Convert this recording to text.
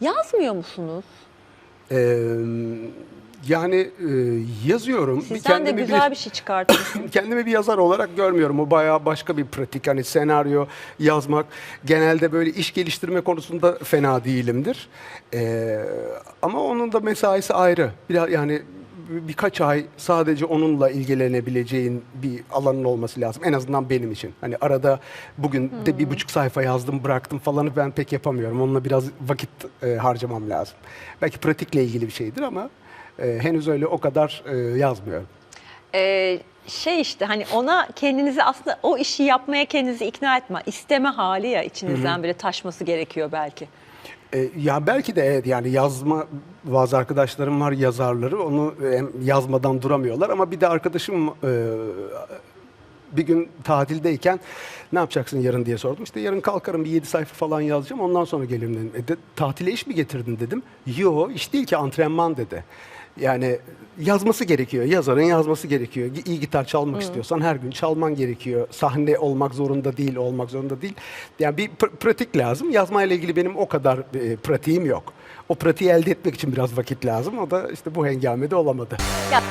Yazmıyor musunuz? Ee, yani e, yazıyorum. Sizden de Kendimi güzel bir şey çıkartıyorsunuz. kendimi bir yazar olarak görmüyorum. O bayağı başka bir pratik. Hani senaryo yazmak. Genelde böyle iş geliştirme konusunda fena değilimdir. Ee, ama onun da mesaisi ayrı. Biraz yani birkaç ay sadece onunla ilgilenebileceğin bir alanın olması lazım. En azından benim için. Hani arada bugün de bir buçuk sayfa yazdım bıraktım falanı ben pek yapamıyorum. Onunla biraz vakit e, harcamam lazım. Belki pratikle ilgili bir şeydir ama e, henüz öyle o kadar e, yazmıyorum. Ee, şey işte hani ona kendinizi aslında o işi yapmaya kendinizi ikna etme. isteme hali ya içinizden bile taşması gerekiyor belki. E, ya belki de evet yani yazma bazı arkadaşlarım var yazarları onu hem yazmadan duramıyorlar ama bir de arkadaşım e, bir gün tatildeyken ne yapacaksın yarın diye sordum. İşte yarın kalkarım bir 7 sayfa falan yazacağım ondan sonra gelirim dedim. E de, tatile iş mi getirdin dedim. Yo iş değil ki antrenman dedi. Yani yazması gerekiyor. Yazarın yazması gerekiyor. İyi gitar çalmak istiyorsan her gün çalman gerekiyor. Sahne olmak zorunda değil, olmak zorunda değil. Yani bir pr- pratik lazım. Yazmayla ilgili benim o kadar e, pratiğim yok. O pratiği elde etmek için biraz vakit lazım. O da işte bu hengamede olamadı. Ya